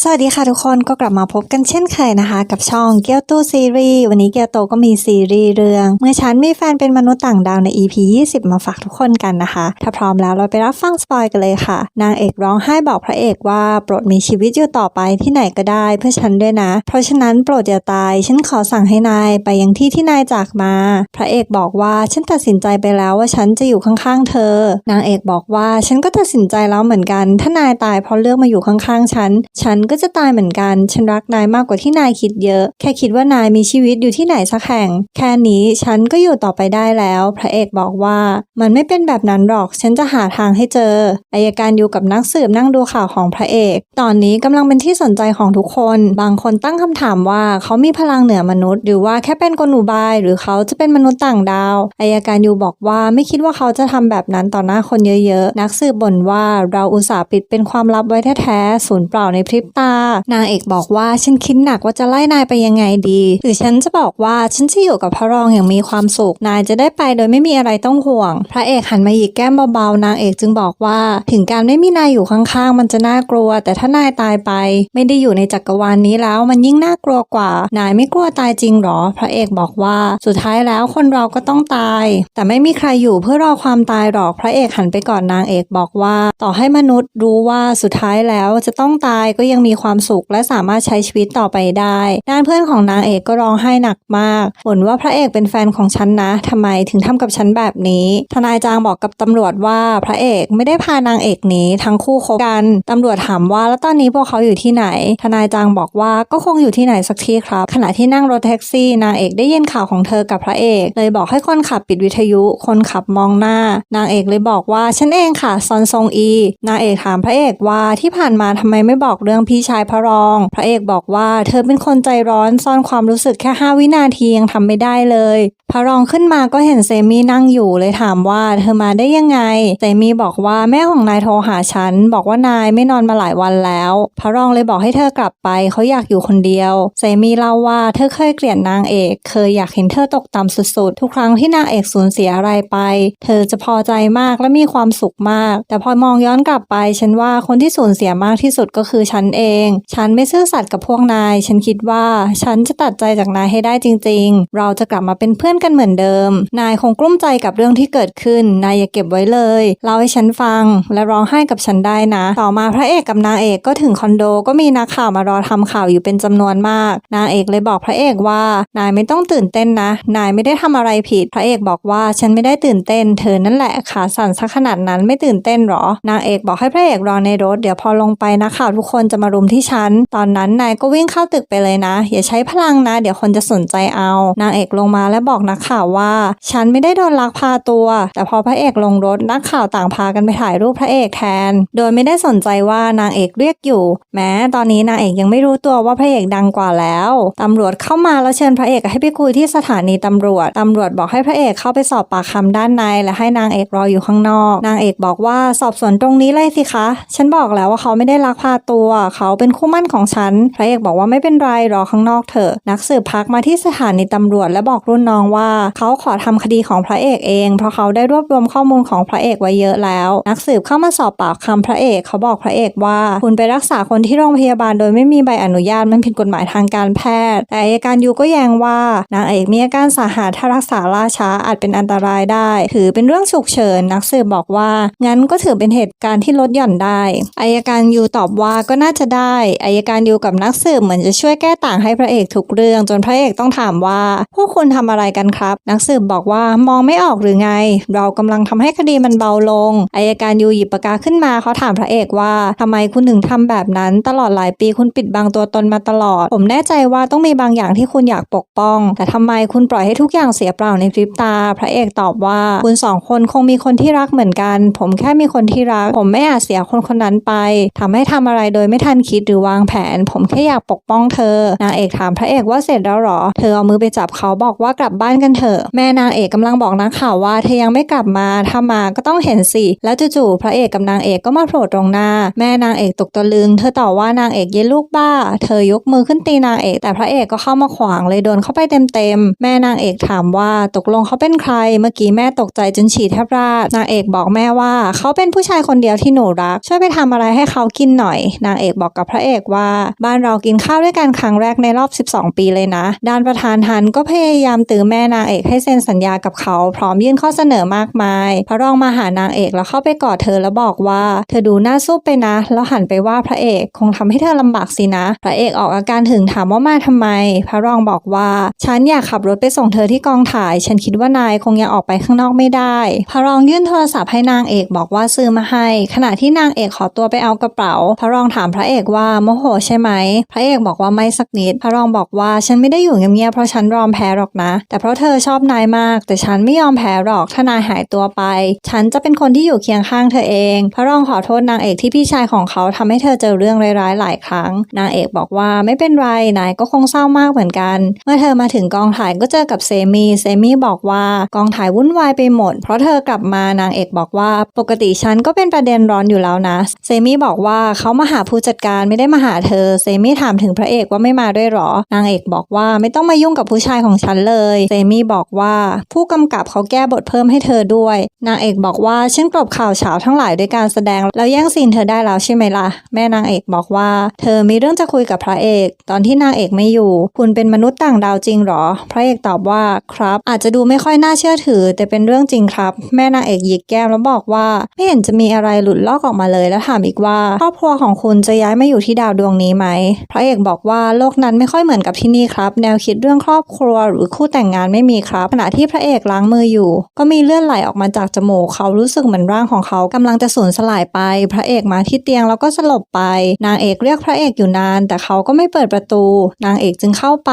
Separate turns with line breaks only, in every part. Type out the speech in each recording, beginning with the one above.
สวัสดีค่ะทุกคนก็กลับมาพบกันเช่นเคยนะคะ กับช่องเกียวตูซีรีส์วันนี้เกียวโตก็มีซีรีส์เรื่อง เมื่อฉันมีแฟนเป็นมนุษย์ต่างดาวใน EP 20 มาฝากทุกคนกันนะคะ ถ้าพร้อมแล้วเราไปรับฟังสปอยกันเลยค่ะ นางเอกร้องไห้บอกพระเอกว่าโปรดมีชีวิตอยู่ต่อไปที่ไหนก็ได้เพื่อฉันด้วยนะ เพราะฉะนั้นโปรดอย่าตาย ฉันขอสั่งให้นายไปยังที่ที่นายจากมา พระเอกบอกว่าฉันตัดสินใจไปแล้วว่าฉันจะอยู่ข้างๆ เธอ นางเอกบอกว่าฉันก็ตัดสินใจแล้วเหมือนกัน ถ้านายตายเพราะเลือกมาอยู่ข้างๆฉันฉันก็จะตายเหมือนกัน ฉันรักนายมากกว่าที่นายคิดเยอะ แค่คิดว่านายมีชีวิตอยู่ที่ไหนสักแห่ง แค่นี้ฉันก็อยู่ต่อไปได้แล้ว พระเอกบอกว่า มันไม่เป็นแบบนั้นหรอก ฉันจะหาทางให้เจอ อายการอยู่กับนักสืบนั่งดูข่าวของพระเอก ตอนนี้กำลังเป็นที่สนใจของทุกคน บางคนตั้งคำถามว่าเขามีพลังเหนือมนุษย์ หรือว่าแค่เป็นกลอุบาย หรือเขาจะเป็นมนุษย์ต่างดาว อายการอยู่บอกว่าไม่คิดว่าเขาจะทำแบบนั้นต่อหน้าคนเยอะๆ นักสืบบ่นว่าเราอุตส่าห์ปิดเป็นความลับไว้แท้ๆสูญเปล่าในพริบตา นางเอกบอกว่าฉันคิดหนักว่าจะไล่นายไปยังไงดี หรือฉันจะบอกว่าฉันจะอยู่กับพระรองอย่างมีความสุข นายจะได้ไปโดยไม่มีอะไรต้องห่วง พระเอกหันมาหยิกแก้มเบาๆ นางเอกจึงบอกว่า ถึงการไม่มีนายอยู่ข้างๆ มันจะน่ากลัว แต่ถ้านายตายไป ไม่ได้อยู่ในจักรวาลนี้แล้ว มันยิ่งน่ากลัวกว่า นายไม่กลัวตายจริงหรอ พระเอกบอกว่า สุดท้ายแล้วคนเราก็ต้องตาย แต่ไม่มีใครอยู่เพื่อรอความตายหรอก พระเอกหันไปก่อนนางเอกบอกว่า ต่อให้มนุษย์รู้ว่าสุดท้ายแล้วจะต้องตายก็ยังังมีความสุขและสามารถใช้ชีวิตต่อไปได้ด้านเพื่อนของนางเอกก็ร้องไห้หนักมากบ่นว่าพระเอกเป็นแฟนของฉันนะทำไมถึงทำกับฉันแบบนี้ ทนายจางบอกกับตำรวจว่าพระเอกไม่ได้พานางเอกหนีทั้งคู่คบกันตำรวจถามว่าแล้วตอนนี้พวกเขาอยู่ที่ไหน ทนายจางบอกว่าก็คงอยู่ที่ไหนสักที่ครับ ขณะที่นั่งรถแท็กซี่ นางเอกได้ยินข่าวของเธอกับพระเอก เลยบอกให้คนขับปิดวิทยุ คนขับมองหน้า นางเอกเลยบอกว่าฉันเองค่ะซอนซงอี นางเอกถามพระเอกว่าที่ผ่านมาทำไมไม่บอกเรื่องพี่ชายพระรอง พระเอกบอกว่าเธอเป็นคนใจร้อนซ่อนความรู้สึกแค่ 5 วินาทียังทำไม่ได้เลย พระรองขึ้นมาก็เห็นเซมี่นั่งอยู่เลยถามว่าเธอมาได้ยังไง เซมี่บอกว่าแม่ของนายโทรหาฉัน บอกว่านายไม่นอนมาหลายวันแล้ว พระรองเลยบอกให้เธอกลับไปเขาอยากอยู่คนเดียว เซมี่เล่าว่าเธอเคยเกลียดนางเอก เคยอยากเห็นเธอตกต่ำสุดๆ ทุกครั้งที่นางเอกสูญเสียอะไรไป เธอจะพอใจมากและมีความสุขมาก แต่พอมองย้อนกลับไปฉันว่าคนที่สูญเสียมากที่สุดก็คือฉันเอง ฉันไม่ซื่อสัตย์กับพวกนาย ฉันคิดว่าฉันจะตัดใจจากนายให้ได้จริง ๆ เราจะกลับมาเป็นเพื่อนกันเหมือนเดิม นายคงกลุ้มใจกับเรื่องที่เกิดขึ้น นายอย่าเก็บไว้เลยเล่าให้ฉันฟัง และร้องไห้กับฉันได้นะ ต่อมาพระเอกกับนางเอกก็ถึงคอนโดก็มีนักข่าวมารอทำข่าวอยู่เป็นจำนวนมาก นางเอกเลยบอกพระเอกว่า นายไม่ต้องตื่นเต้นนะ นายไม่ได้ทำอะไรผิด พระเอกบอกว่าฉันไม่ได้ตื่นเต้น เธอนั่นแหละขาสั่นซะขนาดนั้นไม่ตื่นเต้นหรอ นางเอกบอกให้พระเอกรอในรถ เดี๋ยวพอลงไปนักข่าวทุกคนจะมารุมที่ฉัน ตอนนั้นนายก็วิ่งเข้าตึกไปเลยนะ อย่าใช้พลังนะ เดี๋ยวคนจะสนใจเอา นางเอกลงมาและบอกนักข่าวว่า ฉันไม่ได้โดนลักพาตัว แต่พอพระเอกลงรถนักข่าวต่างพากันไปถ่ายรูปพระเอกแทน โดยไม่ได้สนใจว่านางเอกเรียกอยู่ แม้ตอนนี้นางเอกยังไม่รู้ตัวว่าพระเอกดังกว่าแล้วตำรวจเข้ามาแล้วเชิญพระเอกให้ไปคุยที่สถานีตำรวจตำรวจบอกให้พระเอกเข้าไปสอบปากคำด้านใน และให้นางเอกรออยู่ข้างนอก นางเอกบอกว่าสอบสวนตรงนี้เลยสิคะ ฉันบอกแล้วว่าเขาไม่ได้ลักพาตัวเขาเป็นคู่มั่นของฉัน พระเอกบอกว่าไม่เป็นไรรอข้างนอกเถอะ นักสืบพักมาที่สถานีตำรวจและบอกรุ่นน้องว่า เขาขอทำคดีของพระเอกเอง เพราะเขาได้รวบรวมข้อมูลของพระเอกไว้เยอะแล้ว นักสืบเข้ามาสอบปากคำพระเอก เขาบอกพระเอกว่า คุณไปรักษาคนที่โรงพยาบาลโดยไม่มีใบอนุญาตมันผิดกฎหมายทางการแพทย์ แต่อัยการยูก็แย้งว่านางเอกมีอาการสาหัสถ้ารักษาล่าช้าอาจเป็นอันตรายได้ ถือเป็นเรื่องฉุกเฉินนักสืบบอกว่า งั้นก็ถือเป็นเหตุการณ์ที่ลดหย่อนได้อายการยูตอบว่าก็น่าจะได้อายการยูกับนักสืบเหมือนจะช่วยแก้ต่างให้พระเอกทุกเรื่อง จนพระเอกต้องถามว่า พวกคุณทำอะไรกันครับ นักสืบบอกว่ามองไม่ออกหรือไง เรากำลังทำให้คดีมันเบาลงอายการยูหยิบปากกาขึ้นมาเขาถามพระเอกว่าทำไมคุณถึงทำแบบนั้น ตลอดหลายปีคุณปิดบังตัวตนมาตลอด ผมแน่ใจว่าต้องมีบางอย่างที่คุณอยากปกป้อง แต่ทำไมคุณปล่อยให้ทุกอย่างเสียเปล่าในพริบตา พระเอกตอบว่าคุณสองคนคงมีคนที่รักเหมือนกัน ผมแค่มีคนที่รัก ผมไม่อาจเสียคนคนนั้นไปทำให้ทำอะไรโดยไม่ทันคิดหรือวางแผน ผมแค่อยากปกป้องเธอนางเอกถามพระเอกว่าเสร็จแล้วหรอ เธอเอามือไปจับเขาบอกว่ากลับบ้านกันเถอะ แม่นางเอกกำลังบอกนักข่าวว่าเธอยังไม่กลับมาถ้ามาก็ต้องเห็นสิ แล้วจู่ๆพระเอกกับนางเอกก็มาโผล่ตรงหน้า แม่นางเอกตกตะลึง เธอต่อว่านางเอกเย็ลูกบ้า เธอยกมือขึ้นตีนางเอก แต่พระเอกก็เข้ามาขวางเลยโดนเข้าไปเต็มๆแม่นางเอกถามว่าตกลงเขาเป็นใคร เมื่อกี้แม่ตกใจจนฉี่แทบราดนางเอกบอกแม่ว่า เขาเป็นผู้ชายคนเดียวที่หนูรัก ช่วยไปทำอะไรให้เขากินหน่อย นางเอกบอกกับพระเอกว่า บ้านเรากินข้าวด้วยกันครั้งแรกในรอบ 12 ปีเลยนะ ด้านประธานฮันก็พยายามตื้อแม่นางเอกให้เซ็นสัญญากับเขา พร้อมยื่นข้อเสนอมากมาย พระรองมาหานางเอกแล้วเข้าไปกอดเธอแล้วบอกว่า เธอดูน่าสู้ไปนะ แล้วหันไปว่าพระเอกคงทำให้เธอลำบากสินะ พระเอกออกอาการถึงถามว่ามาทำไม พระรองบอกว่า ฉันอยากขับรถไปส่งเธอที่กองถ่าย ฉันคิดว่านายคงยังออกไปข้างนอกไม่ได้ พระรองยื่นโทรศัพท์ให้นางเอกบอกว่าซื้อมาให้ ขณะที่นางเอกขอตัวไปเอากระเป๋า พระรองถามพระระเอกว่าโมโหใช่ไหม พระเอกบอกว่าไม่สักนิด พระรองบอกว่าฉันไม่ได้อยู่เงียบๆเพราะฉันยอมแพ้หรอกนะ แต่เพราะเธอชอบนายมาก แต่ฉันไม่ยอมแพ้หรอกถ้านายหายตัวไป ฉันจะเป็นคนที่อยู่เคียงข้างเธอเอง พระรองขอโทษนางเอกที่พี่ชายของเขาทำให้เธอเจอเรื่องร้ายๆหลายครั้ง นางเอกบอกว่าไม่เป็นไรนายก็คงเศร้ามากเหมือนกัน เมื่อเธอมาถึงกองถ่ายก็เจอกับเซมี่เซมี่บอกว่ากองถ่ายวุ่นวายไปหมด เพราะเธอกลับมานางเอกบอกว่าปกติฉันก็เป็นประเด็นร้อนอยู่แล้วนะ เซมี่บอกว่าเขามาหาผู้จัดการไม่ได้มาหาเธอ เซมี่ถามถึงพระเอกว่าไม่มาด้วยหรอ นางเอกบอกว่าไม่ต้องมายุ่งกับผู้ชายของฉันเลย เซมี่บอกว่าผู้กำกับเขาแก้บทเพิ่มให้เธอด้วย นางเอกบอกว่าฉันกลบข่าวเฉาทั้งหลายด้วยการแสดง แล้วแย่งซีนเธอได้แล้วใช่ไหมล่ะ แม่นางเอกบอกว่า เธอมีเรื่องจะคุยกับพระเอก ตอนที่นางเอกไม่อยู่ คุณเป็นมนุษย์ต่างดาวจริงหรอ พระเอกตอบว่าครับ อาจจะดูไม่ค่อยน่าเชื่อถือ แต่เป็นเรื่องจริงครับ แม่นางเอกหยิกแก้มแล้วบอกว่า ไม่เห็นจะมีอะไรหลุดลอกออกมาเลยแล้วถามอีกว่าครอบครัวของคุณจะย้ายมาอยู่ที่ดาวดวงนี้ไหมพระเอกบอกว่าโลกนั้นไม่ค่อยเหมือนกับที่นี่ครับ แนวคิดเรื่องครอบครัวหรือคู่แต่งงานไม่มีครับ ขณะที่พระเอกล้างมืออยู่ ก็มีเลือดไหลออกมาจากจมูกเขารู้สึกเหมือนร่างของเขากำลังจะสูญสลายไป พระเอกมาที่เตียงแล้วก็สลบไป นางเอกเรียกพระเอกอยู่นาน แต่เขาก็ไม่เปิดประตู นางเอกจึงเข้าไป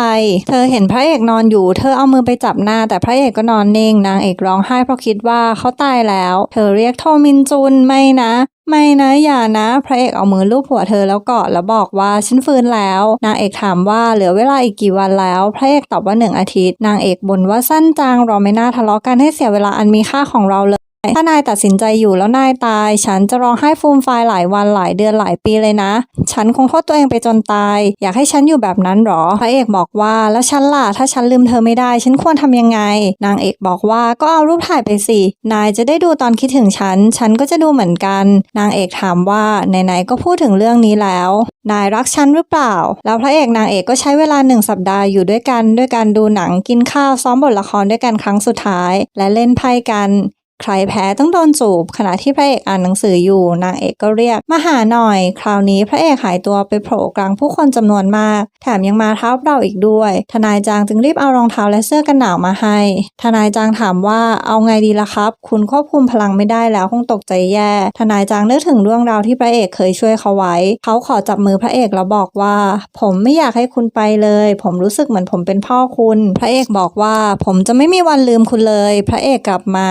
เธอเห็นพระเอกนอนอยู่ เธอเอามือไปจับหน้า แต่พระเอกก็นอนนิ่ง นางเอกร้องไห้เพราะคิดว่าเขาตายแล้ว เธอเรียกโทมินจุนไม่นะ ไม่นะอย่านะ พระเอกเอามือลูบหัวเธอแล้วกอดแล้วบอกว่าฉันฟื้นแล้ว นางเอกถามว่าเหลือเวลาอีกกี่วันแล้ว พระเอกตอบว่าหนึ่งอาทิตย์ นางเอกบ่นว่าสั้นจังเราไม่น่าทะเลาะกันให้เสียเวลาอันมีค่าของเราเลย ถ้านายตัดสินใจอยู่แล้วนายตาย ฉันจะร้องไห้ฟูมฟายหลายวันหลายเดือนหลายปีเลยนะ ฉันคงโทษตัวเองไปจนตาย อยากให้ฉันอยู่แบบนั้นหรอ พระเอกบอกว่าแล้วฉันล่ะถ้าฉันลืมเธอไม่ได้ ฉันควรทำยังไง นางเอกบอกว่าก็เอารูปถ่ายไปสิ นายจะได้ดูตอนคิดถึงฉัน ฉันก็จะดูเหมือนกัน นางเอกถามว่าไหนๆก็พูดถึงเรื่องนี้แล้ว นายรักฉันหรือเปล่า แล้วพระเอกนางเอกก็ใช้เวลาหนึ่งสัปดาห์อยู่ด้วยกัน ด้วยการดูหนังกินข้าวซ้อมบทละครด้วยกันครั้งสุดท้าย และเล่นไพ่กัน ใครแพ้ต้องโดนจูบ ขณะที่พระเอกอ่านหนังสืออยู่นางเอกก็เรียก มาหาหน่อย คราวนี้พระเอกหายตัวไปโผล่กลางผู้คนจำนวนมาก แถมยังมาเท้าเปล่าอีกด้วย ทนายจางจึงรีบเอารองเท้าและเสื้อกันหนาวมาให้ ทนายจางถามว่าเอาไงดีล่ะครับ คุณควบคุมพลังไม่ได้แล้วคงตกใจแย่ ทนายจางนึกถึงเรื่องราวที่พระเอกเคยช่วยเขาไว้ เขาขอจับมือพระเอกแล้วบอกว่า ผมไม่อยากให้คุณไปเลย ผมรู้สึกเหมือนผมเป็นพ่อคุณ พระเอกบอกว่า ผมจะไม่มีวันลืมคุณเลย พระเอกกลับมา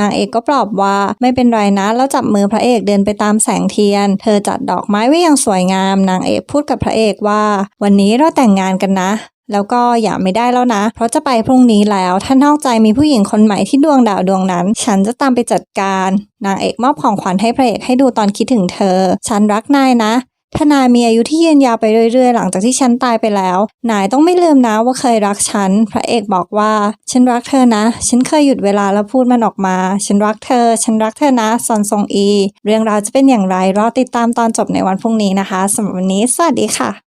นางเอกก็ปลอบว่าไม่เป็นไรนะแล้วจับมือพระเอกเดินไปตามแสงเทียน เธอจัดดอกไม้ไว้อย่างสวยงาม นางเอกพูดกับพระเอกว่า วันนี้เราแต่งงานกันนะแล้วก็อย่าไม่ได้แล้วนะ เพราะจะไปพรุ่งนี้แล้ว ถ้านอกใจมีผู้หญิงคนใหม่ที่ดวงดาวดวงนั้น ฉันจะตามไปจัดการ นางเอกมอบของขวัญให้พระเอกให้ดูตอนคิดถึงเธอ ฉันรักนายนะ ทนายมีอายุที่ยืนยาวไปเรื่อยๆ หลังจากที่ฉันตายไปแล้ว นายต้องไม่ลืมนะว่าเคยรักฉัน พระเอกบอกว่า ฉันรักเธอนะ ฉันเคยหยุดเวลาแล้วพูดมันออกมา ฉันรักเธอ ฉันรักเธอนะซอนซงอี เรื่องราวจะเป็นอย่างไรรอติดตามตอนจบในวันพรุ่งนี้นะคะสำหรับวันนี้ สวัสดีค่ะ